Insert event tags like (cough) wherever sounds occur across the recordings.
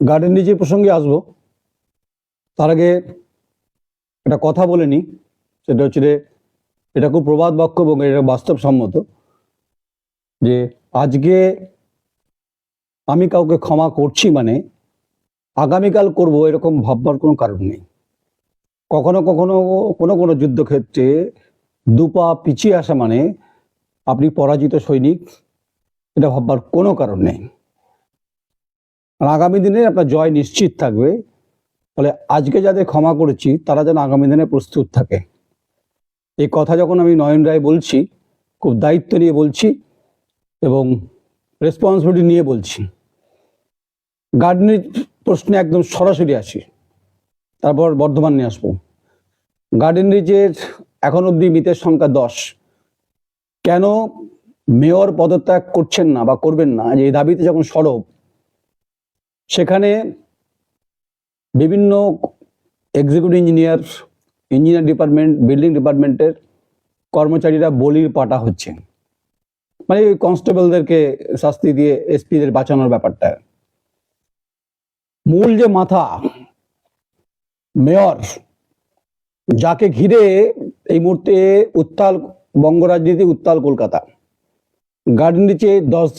Garden রিচে প্রসঙ্গে আসব, তার আগে একটা কথা বলে নিই, সেটা হচ্ছে এটা খুব প্রবাদ বাক্য এবং এটা বাস্তবসম্মত যে আজকে আমি কাউকে ক্ষমা করছি মানে আগামীকাল করব এরকম ভাববার কোনো কারণ নেই। কখনো কখনো কোনো কোনো যুদ্ধক্ষেত্রে দুপা পিছিয়ে আসা মানে আপনি পরাজিত সৈনিক, এটা ভাববার কোনো কারণ নেই। আর আগামী দিনে আপনার জয় নিশ্চিত থাকবে। ফলে আজকে যাদের ক্ষমা করেছি, তারা যেন আগামী দিনে প্রস্তুত থাকে। এই কথা যখন আমি নয়ন রায় বলছি, খুব দায়িত্ব নিয়ে বলছি এবং রেসপন্সিবিলিটি নিয়ে বলছি, গার্ডেনের প্রশ্নে একদম সরাসরি আসি, তারপর বর্ধমান নিয়ে আসব। গার্ডেন রিচের এখন অবধি মৃতের সংখ্যা দশ। কেন মেয়র পদত্যাগ করছেন না বা করবেন না? যে এই দাবিতে যখন সরব সেখানে বিভিন্ন executive engineer engineer department building ডিপার্টমেন্টের কর্মচারীরা বলির পাটা হচ্ছে। মানে ওই কনস্টেবলদেরকে শাস্তি দিয়ে এসপিদের বাঁচানোর ব্যাপারটা। মূল যে মাথা, মেয়র, যাকে ঘিরে এই মুহূর্তে উত্তাল বঙ্গ রাজনীতি উত্তাল কলকাতা। গার্ডেন নিচে দশ,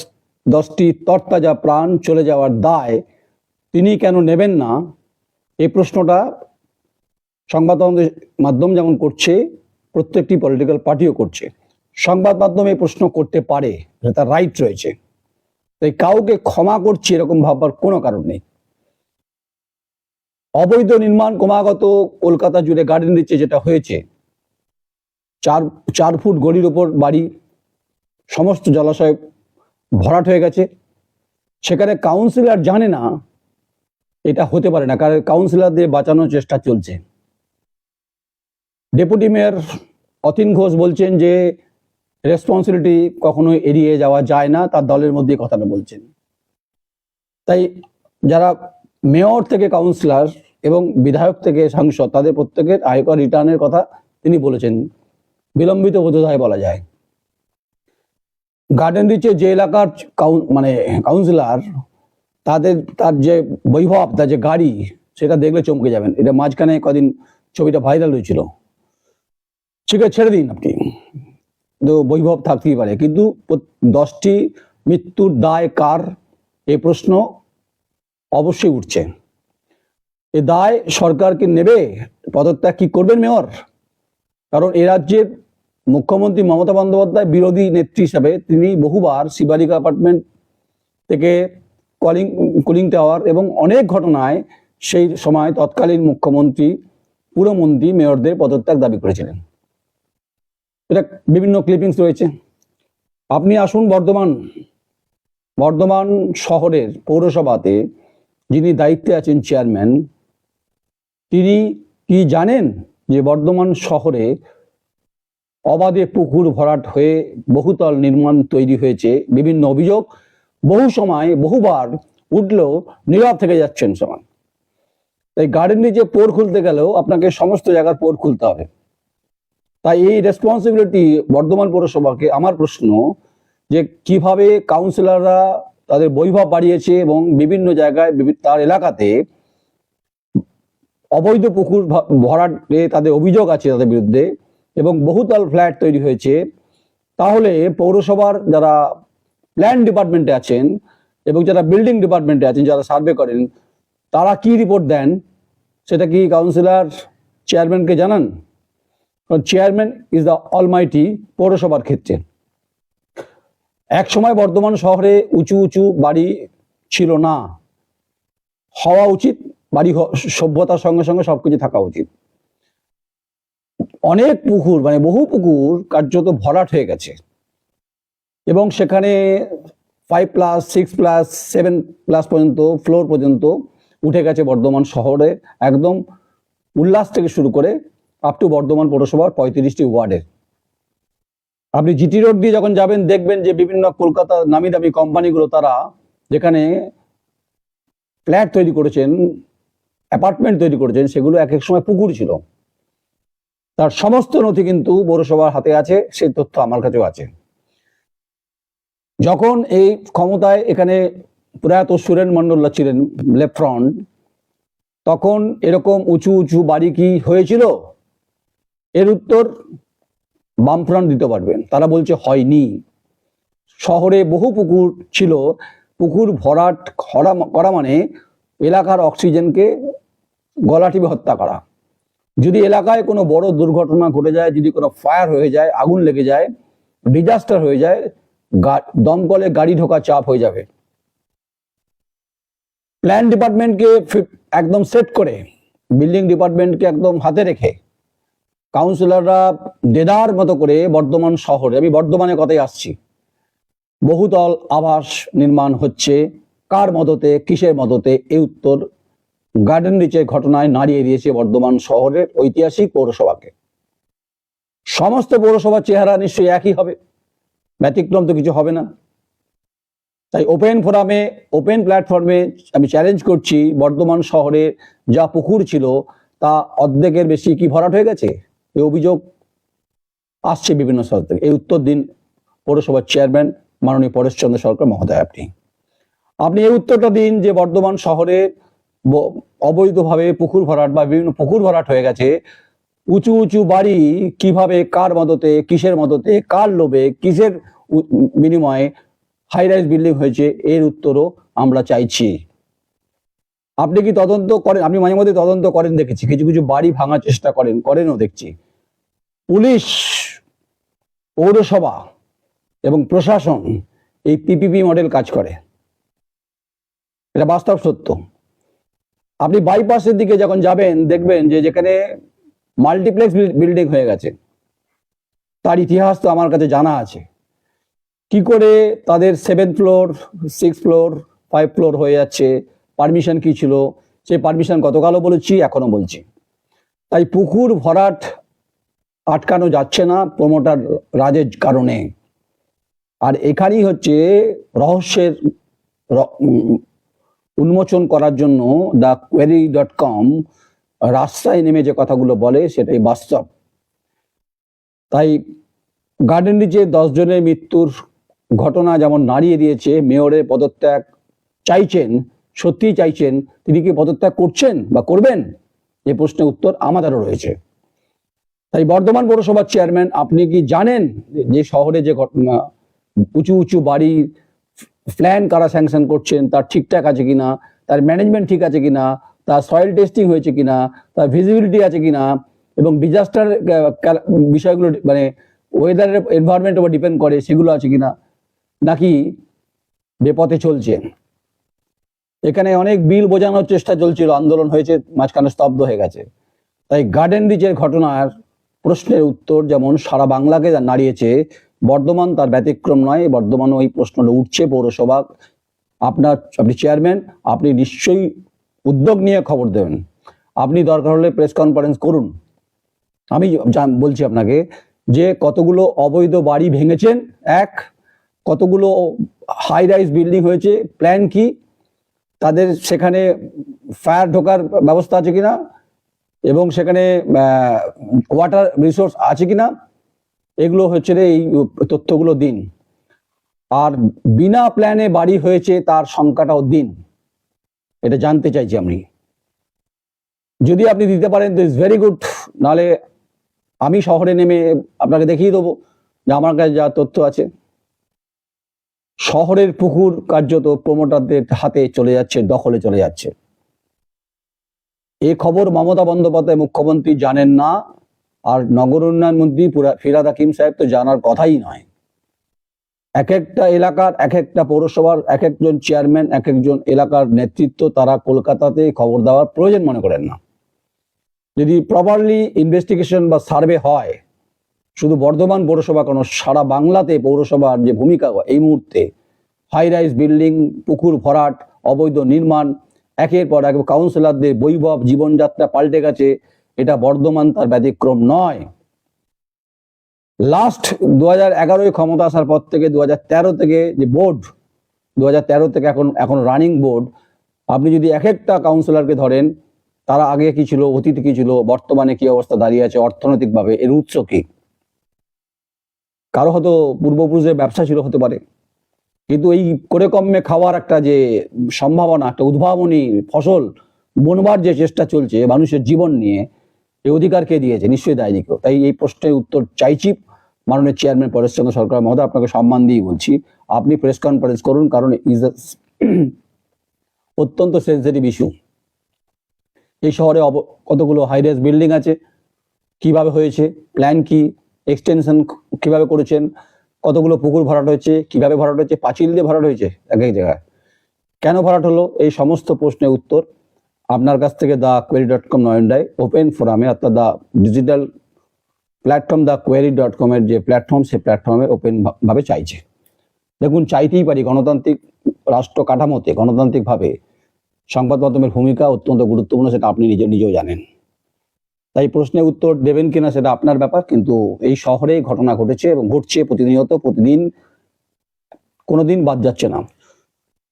দশটি তরতাজা প্রাণ চলে যাওয়ার দায় তিনি কেন নেবেন না? এই প্রশ্নটা সংবাদ মাধ্যম- যেমন করছে, প্রত্যেকটি পলিটিক্যাল পার্টিও করছে। সংবাদ মাধ্যম এই প্রশ্ন করতে পারে তার রাইট রয়েছে। তাই কাউকে ক্ষমা করছি এরকম ভাববার কোনো কারণ নেই। অবৈধ নির্মাণ ক্রমাগত কলকাতা জুড়ে গার্ডেন রিচে যেটা হয়েছে, চার চার ফুট গড়ির ওপর বাড়ি, সমস্ত জলাশয় ভরাট হয়ে গেছে। সেখানে কাউন্সিলর জানে না এটা হতে পারে না, কারণ কাউন্সিলরদের বাঁচানোর চেষ্টা চলছে। ডেপুটি মেয়র অতীন ঘোষ বলছেন যে রেসপন্সিবিলিটি কখনো এড়িয়ে যাওয়া যায় না, তার দলের মধ্যে কথাটা বলছেন। তাই যারা মেয়র থেকে কাউন্সিলর এবং বিধায়ক থেকে সাংসদ, তাদের প্রত্যেকের আয়কর রিটার্নের কথা তিনি বলেছেন। বিলম্বিত বোধোদয় বলা যায়। গার্ডেন রিচে যে এলাকার মানে কাউন্সিলর তাদের, তার যে বৈভব, তার যে গাড়ি, সেটা দেখলে চমকে যাবেন। এটা মাঝখানে কদিন ছবিটা ভাইরাল হয়েছিল। ঠিক আছে, ছেড়ে দিন আপনি। তো বৈভব থাকতেই পারে। কিন্তু দশটি মৃত্যুর দায় কার? এই প্রশ্ন অবশ্যই উঠছে। এ দায় সরকার কি নেবে? পদত্যাগ কি করবেন মেয়র? কারণ এ রাজ্যের মুখ্যমন্ত্রী মমতা বন্দ্যোপাধ্যায় বিরোধী নেত্রী হিসাবে তিনি বহুবার শিবালিকা অ্যাপার্টমেন্ট থেকে কলিং, কুলিং টাওয়ার এবং অনেক ঘটনায় সেই সময় তৎকালীন মুখ্যমন্ত্রী পুরমন্ত্রী মেয়রদের পদত্যাগ দাবি করেছিলেন। এটা বিভিন্ন ক্লিপিংস রয়েছে। আপনি আসুন বর্ধমান। বর্ধমান শহরের পৌরসভাতে যিনি দায়িত্বে আছেন চেয়ারম্যান তিনি কি জানেন যে বর্ধমান শহরে অবাধে পুকুর ভরাট হয়ে বহুতল নির্মাণ তৈরি হয়েছে? বিভিন্ন অভিযোগ। বহু সময়, বহুবার উঠলেও নীরব থেকে যাচ্ছেন সমান তাই গার্ডেন যে পোর খুলতে গেলেও আপনাকে সমস্ত জায়গার পোর খুলতে হবে। তাই এই রেসপন্সিবিলিটি বর্ধমান পৌরসভাকে, আমার প্রশ্ন যে কীভাবে কাউন্সিলররা তাদের বৈভব বাড়িয়েছে এবং বিভিন্ন জায়গায় তার এলাকাতে অবৈধ পুকুর ভরাটে তাদের অভিযোগ আছে তাদের বিরুদ্ধে এবং বহুতল ফ্ল্যাট তৈরি হয়েছে। তাহলে পৌরসভার যারা প্ল্যান ডিপার্টমেন্টে আছেন এবং যারা বিল্ডিং ডিপার্টমেন্টে আছেন, যারা সার্ভে করেন, তারা কি রিপোর্ট দেন? সেটা কি কাউন্সিলর চেয়ারম্যানকে জানান? চেয়ারম্যান ইজ দ্য অলমাইটি পৌরসভার ক্ষেত্রে। এক সময় বর্ধমান শহরে উঁচু উঁচু বাড়ি ছিল না। হওয়া উচিত, বাড়ি সভ্যতার সঙ্গে সঙ্গে সবকিছু থাকা উচিত। অনেক পুকুর মানে বহু পুকুর কার্যত ভরাট হয়ে গেছে। এবং সেখানে five plus six plus seven plus পর্যন্ত ফ্লোর পর্যন্ত উঠে গেছে বর্ধমান শহরে। একদম উল্লাস থেকে শুরু করে আপ টু বর্ধমান পৌরসভার পঁয়ত্রিশটি ওয়ার্ডের আপনি জিটি রোড দিয়ে যখন যাবেন, দেখবেন যে বিভিন্ন কলকাতার নামি দামি কোম্পানিগুলো তারা যেখানে ফ্ল্যাট তৈরি করেছেন, অ্যাপার্টমেন্ট তৈরি করেছেন, সেগুলো এক এক সময় পুকুর ছিল। তার সমস্ত নথি কিন্তু পৌরসভার হাতে আছে, সেই তথ্য আমার কাছেও আছে। যখন এই ক্ষমতায় এখানে প্রয়াত সুরেন মন্ডলরা ছিলেন লেফট ফ্রন্ট, তখন এরকম উঁচু উঁচু বাড়ি কি হয়েছিল? এর উত্তর বামফ্রন্ট দিতে পারবেন। তারা বলছে হয়নি। শহরে বহু পুকুর ছিল। পুকুর ভরাট খরা করা মানে এলাকার অক্সিজেনকে গলা টিপে হত্যা করা। যদি এলাকায় কোনো বড় দুর্ঘটনা ঘটে যায়, যদি কোনো ফায়ার হয়ে যায়, আগুন লেগে যায়, ডিজাস্টার হয়ে যায় দমকলে গাড়ি ঢোকা চাপ হয়ে যাবে। প্ল্যান ডিপার্টমেন্টকে একদম সেট করে বিল্ডিং ডিপার্টমেন্টকে একদম হাতে রেখে কাউন্সিলররা দেদার মতো করে বর্ধমান শহরে, আমি বর্ধমানের কথাই আসছি, বহুতল আবাস নির্মাণ হচ্ছে, কার মদতে, কিসের মদতে, এই উত্তর গার্ডেন রিচের ঘটনায় নাড়িয়ে দিয়েছে বর্ধমান শহরের ঐতিহাসিক পৌরসভাকে। সমস্ত পৌরসভার চেহারা নিশ্চয়ই একই হবে। ব্যতিক্রম তো কিছু হবে না। তাই ওপেন ফোরামে ওপেন প্ল্যাটফর্মে আমি চ্যালেঞ্জ করছি, বর্ধমান শহরে যা পুকুর ছিল, তা অর্ধেকের বেশি কি ভরাট হয়ে গেছে? এই অভিযোগ আসছে বিভিন্ন স্তর থেকে। এই উত্তর দিন পৌরসভার চেয়ারম্যান মাননীয় পরেশচন্দ্র সরকার মহোদয় আপনি। আপনি এই উত্তরটা দিন যে বর্ধমান শহরে অবৈধভাবে পুকুর ভরাট বা বিভিন্ন পুকুর ভরাট হয়ে গেছে উঁচু উঁচু বাড়ি কীভাবে, কার মদতে, কিসের মদতে, কার লোভে, কিসের বিনিময়ে হাই রাইজ বিল্ডিং হয়েছে এর উত্তরও আমরা চাইছি। আপনি কি তদন্ত করেন? আপনি মাঝে মধ্যে তদন্ত করেন দেখেছি, কিছু কিছু বাড়ি ভাঙার চেষ্টা করেন, করেনও দেখছি। পুলিশ, পৌরসভা এবং প্রশাসন এই পিপিপি মডেল কাজ করে। এটা বাস্তব সত্য। আপনি বাইপাসের দিকে যখন যাবেন, দেখবেন যে যেখানে মাল্টিপ্লেক্স বিল্ডিং হয়ে গেছে। তার ইতিহাস তো আমার কাছে জানা আছে। কি করে তাদের seven floor six floor five floor হয়ে যাচ্ছে? পারমিশন কি ছিল? সেই পারমিশন গতকালও বলেছি এখনও বলছি। তাই পুকুর ভরাট আটকানো যাচ্ছে না প্রমোটার রাজের কারণে। আর এখানেই হচ্ছে রহস্যের উন্মোচন করার জন্য দ্য কোয়েরি ডট কম রাস্তায় নেমে যে কথাগুলো বলে সেটাই বাস্তব। তাই গার্ডেন যে দশ জনের মৃত্যুর ঘটনা যেমন নাড়িয়ে দিয়েছে, মেয়রের পদত্যাগ চাইছেন, সত্যিই চাইছেন, তিনি কি পদত্যাগ করছেন বা করবেন? এই প্রশ্নের উত্তর আমাদেরও রয়েছে। তাই বর্ধমান পৌরসভার চেয়ারম্যান আপনি কি জানেন যে শহরে যে ঘটনা উঁচু উঁচু বাড়ি প্ল্যান কারা স্যাংশন করছেন, তার ঠিকঠাক আছে কিনা, তার ম্যানেজমেন্ট ঠিক আছে কিনা তার সয়েল টেস্টিং হয়েছে কিনা তার ভিজিবিলিটি আছে কিনা এবং ডিজাস্টার বিষয়গুলো মানে ওয়েদারের এনভায়রনমেন্ট উপর ডিপেন্ড করে সেগুলো আছে কিনা, নাকি বেপথে চলছে। এখানে অনেক বিল বোঝানোর চেষ্টা চলছিল, আন্দোলন হয়েছে, মাঝখানে স্তব্ধ হয়ে গেছে। তাই গার্ডেন রিচের ঘটনার প্রশ্নের উত্তর যেমন সারা বাংলাকে নাড়িয়েছে, বর্ধমান তার ব্যতিক্রম নয় বর্ধমান ওই প্রশ্নটা উঠছে পৌরসভা আপনার, আপনি চেয়ারম্যান আপনি নিশ্চয়ই উদ্যোগ নিয়ে খবর দেবেন। আপনি দরকার হলে প্রেস কনফারেন্স করুন। আমি বলছি আপনাকে যে কতগুলো অবৈধ বাড়ি ভেঙেছেন? এক, কতগুলো হাই রাইজ বিল্ডিং হয়েছে? প্ল্যান কি? তাদের সেখানে ফায়ার ঢোকার ব্যবস্থা আছে কিনা? এবং সেখানে ওয়াটার রিসোর্স আছে কিনা? এগুলো হচ্ছে রে এই তথ্যগুলো দিন। আর বিনা প্ল্যানে বাড়ি হয়েছে তার সংখ্যাটাও দিন। এটা জানতে চাইছি আমি। যদি আপনি দিতে পারেন তো ইটস ভেরি গুড নাহলে আমি শহরে নেমে আপনাকে দেখিয়ে দেবো যে আমার কাছে যা তথ্য আছে। শহরের পুকুর কার্যত প্রমোটারদের হাতে চলে যাচ্ছে, দখলে চলে যাচ্ছে। এ খবর মমতা বন্দ্যোপাধ্যায় মুখ্যমন্ত্রী জানেন না, আর নগর উন্নয়ন মন্ত্রী ফিরাদ হাকিম সাহেব তো জানার কথাই নয়। এক একটা এলাকার এক একটা পৌরসভার এক একজন চেয়ারম্যান এক একজন এলাকার নেতৃত্ব তারা কলকাতাতে খবর দেওয়ার প্রয়োজন মনে করেন না। যদি প্রপারলি ইনভেস্টিগেশন বা সার্ভে হয়, শুধু বর্ধমান পৌরসভা কেন, সারা বাংলাতে পৌরসভার যে ভূমিকা এই মুহূর্তে হাই রাইজ বিল্ডিং পুকুর ভরাট, অবৈধ নির্মাণ, একের পর এক কাউন্সিলরদের বৈভব জীবনযাত্রা পাল্টে গেছে, এটা বর্ধমান তার ব্যতিক্রম নয়। লাস্ট দু হাজার এগারোয় ক্ষমতা আসার পর থেকে দু তেরো থেকে যে বোর্ড দু তেরো থেকে এখন এখন রানিং বোর্ড আপনি যদি এক একটা কাউন্সিলরকে ধরেন, তারা আগে কি ছিল, অতীতে কি ছিল, বর্তমানে কি অবস্থা দাঁড়িয়ে আছে, অর্থনৈতিকভাবে, এর উৎস কি? কারও হয়তো পূর্বপুরুষের ব্যবসা ছিল, হতে পারে। কিন্তু এই করে কমে খাওয়ার একটা যে সম্ভাবনা, একটা উদ্ভাবনী ফসল, বনবার যে চেষ্টা চলছে, মানুষের জীবন নিয়ে এই অধিকার কে দিয়েছে? নিশ্চয়ই দেয়নি কেউ তাই এই প্রশ্নের উত্তর চাইছি। মাননীয় চেয়ারম্যান পরেশচন্দ্র সরকার মহোদয়, আপনাকে সম্মান দিয়ে বলছি। আপনি প্রেস কনফারেন্স করুন, কারণ ইজ (clears throat) অত্যন্ত সেন্সিটিভ ইস্যু এই শহরে কতগুলো হাইরেস বিল্ডিং আছে? কীভাবে হয়েছে? প্ল্যান কি? এক্সটেনশন কীভাবে করেছেন? কতগুলো পুকুর ভরাট হয়েছে? কীভাবে ভরাট হয়েছে? পাঁচিল দিয়ে ভরাট হয়েছে এক এক জায়গায়। কেন ভরাট হলো? এই সমস্ত প্রশ্নের উত্তর আপনার কাছ থেকে দা কোয়েরি ডট কম নয়নডায় ওপেন ফোরামে অর্থাৎ the digital platform the query dot কমের যে প্ল্যাটফর্ম সেই প্ল্যাটফর্মে ওপেন ভাবে চাইছে। দেখুন, চাইতেই পারি গণতান্ত্রিক রাষ্ট্র কাঠামোতে, গণতান্ত্রিকভাবে সংবাদ মাধ্যমের ভূমিকা অত্যন্ত গুরুত্বপূর্ণ, সেটা আপনি নিজে, নিজেও জানেন। তাই প্রশ্নের উত্তর দেবেন কিনা, সেটা আপনার ব্যাপার, কিন্তু এই শহরে ঘটনা ঘটেছে এবং ঘটছে প্রতিনিয়ত, প্রতিদিন, কোনোদিন বাদ যাচ্ছে না।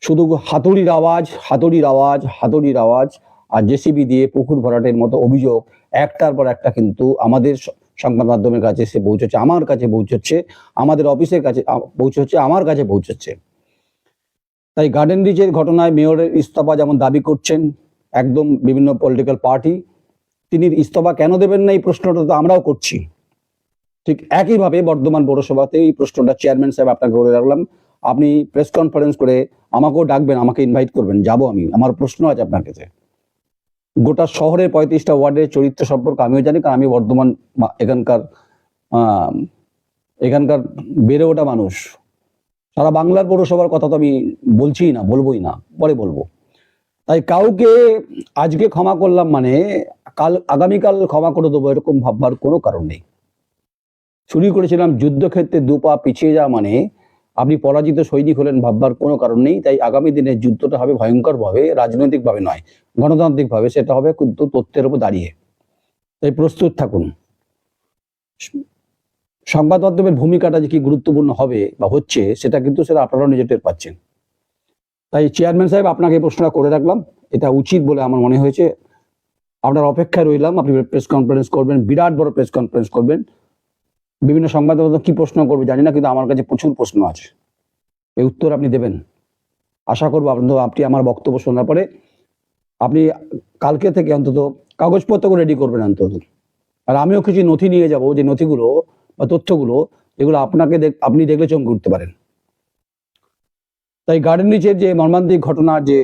শুধু হাতুড়ির আওয়াজ হাতুড়ির আওয়াজ হাতুড়ির আওয়াজ আর জেসিবি দিয়ে পুকুর ভরাটের মতো অভিযোগ একটার পর একটা কিন্তু আমাদের সংবাদ মাধ্যমের কাছে সে পৌঁছচ্ছে, আমার কাছে পৌঁছচ্ছে, আমাদের অফিসের কাছে পৌঁছচ্ছে, আমার কাছে পৌঁছচ্ছে। তাই গার্ডেন রিচের ঘটনায় মেয়রের ইস্তফা যেমন দাবি করছেন একদম বিভিন্ন পলিটিক্যাল পার্টি তিনি ইস্তফা কেন দেবেন না এই প্রশ্নটা তো আমরাও করছি। ঠিক একইভাবে বর্ধমান পৌরসভাতে এই প্রশ্নটা চেয়ারম্যান সাহেব আপনাকে বলে রাখলাম। আপনি প্রেস কনফারেন্স করে আমাকেও ডাকবেন, আমাকে ইনভাইট করবেন, যাব আমি। আমার প্রশ্ন আছে আপনার কাছে। গোটা শহরের পঁয়ত্রিশটা ওয়ার্ডের চরিত্র সম্পর্কে আমিও জানি, কারণ আমি বর্ধমান এখানকার এখানকার বেড়ে ওঠা মানুষ। সারা বাংলার পৌরসভার কথা তো আমি বলছিই না, বলবোই না, পরে বলব। তাই কাউকে আজকে ক্ষমা করলাম মানে কাল, আগামীকাল ক্ষমা করে দেবো এরকম ভাববার কোনো কারণ নেই। চুরি করেছিলাম যুদ্ধক্ষেত্রে দু পা পিছিয়ে যাওয়া মানে আপনি পরাজিত সৈনিক হলেন ভাববার কোনো কারণ নেই, তাই আগামী দিনে যুদ্ধটা হবে ভয়ঙ্করভাবে, রাজনৈতিকভাবে নয়, গণতান্ত্রিকভাবে সেটা হবে কিন্তু তথ্যের উপর দাঁড়িয়ে। তাই প্রস্তুত থাকুন। সংবাদ মাধ্যমের ভূমিকাটা যে কি গুরুত্বপূর্ণ হবে বা হচ্ছে, সেটা কিন্তু সেটা আপনারাও নিজে টের পাচ্ছেন। তাই চেয়ারম্যান সাহেব, আপনাকে প্রশ্নটা করে রাখলাম। এটা উচিত বলে আমার মনে হয়েছে। আপনার অপেক্ষায় রইলাম। আপনি প্রেস কনফারেন্স করবেন, বিরাট বড় প্রেস কনফারেন্স করবেন। বিভিন্ন সংবাদ মাধ্যম কি প্রশ্ন করবে জানি না, কিন্তু আমার কাছে প্রচুর প্রশ্ন আছে। এই উত্তর আপনি দেবেন। আশা করব আপনি আমার বক্তব্য শোনার পরে আপনি কালকে থেকে অন্তত কাগজপত্রগুলো রেডি করবেন অন্তত। আর আমিও কিছু নথি নিয়ে যাব, যে নথিগুলো বা তথ্যগুলো এগুলো আপনাকে আপনি দেখলে চমকে উঠতে পারেন। তাই গার্ডেন রিচের যে মর্মান্তিক ঘটনার যে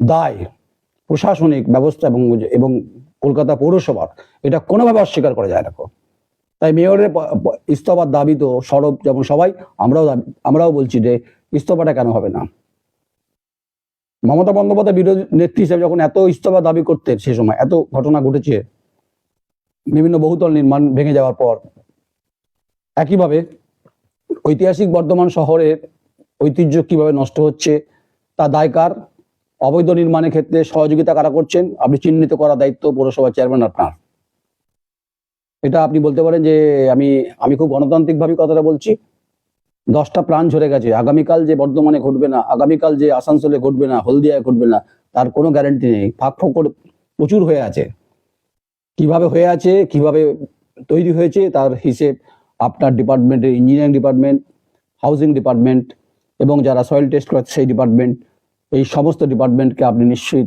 দায়, প্রশাসনিক ব্যবস্থা এবং এবং কলকাতা পৌরসভার, এটা কোনোভাবে অস্বীকার করা যায় না। তাই মেয়রের ইস্তফার দাবি তো সরব যেমন সবাই, আমরাও আমরাও বলছি যে ইস্তফাটা কেন হবে না। মমতা বন্দ্যোপাধ্যায় বিরোধী নেত্রী হিসেবে যখন এত ইস্তফা দাবি করতেন সে সময়, এত ঘটনা ঘটেছে, বিভিন্ন বহুতল নির্মাণ ভেঙে যাওয়ার পর, একইভাবে ঐতিহাসিক বর্ধমান শহরের ঐতিহ্য কীভাবে নষ্ট হচ্ছে, তা দায়কার অবৈধ নির্মাণের ক্ষেত্রে সহযোগিতা কারা করছেন, আপনি চিহ্নিত করার দায়িত্ব পৌরসভা চেয়ারম্যান আপনার। এটা আপনি বলতে পারেন যে আমি আমি খুব গণতান্ত্রিকভাবে কথাটা বলছি। দশটা প্রাণ ঝরে গেছে। আগামীকাল যে বর্ধমানে ঘটবে না, আগামীকাল যে আসানসোলে ঘটবে না, হলদিয়ায় ঘটবে না, তার কোনো গ্যারান্টি নেই। ফাঁক ফোঁক করে প্রচুর হয়ে আছে। কীভাবে হয়ে আছে, কীভাবে তৈরি হয়েছে, তার হিসেব আপনার ডিপার্টমেন্টের ইঞ্জিনিয়ারিং ডিপার্টমেন্ট হাউজিং ডিপার্টমেন্ট এবং যারা সয়েল টেস্ট করে সেই ডিপার্টমেন্ট এই সমস্ত ডিপার্টমেন্টকে আপনি নিশ্চয়ই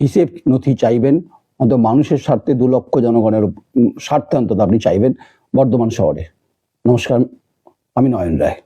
হিসেব নথি চাইবেন। অন্তত মানুষের স্বার্থে দু লক্ষ জনগণের স্বার্থে অন্তত আপনি চাইবেন বর্ধমান শহরে। নমস্কার, আমি নয়ন রায়।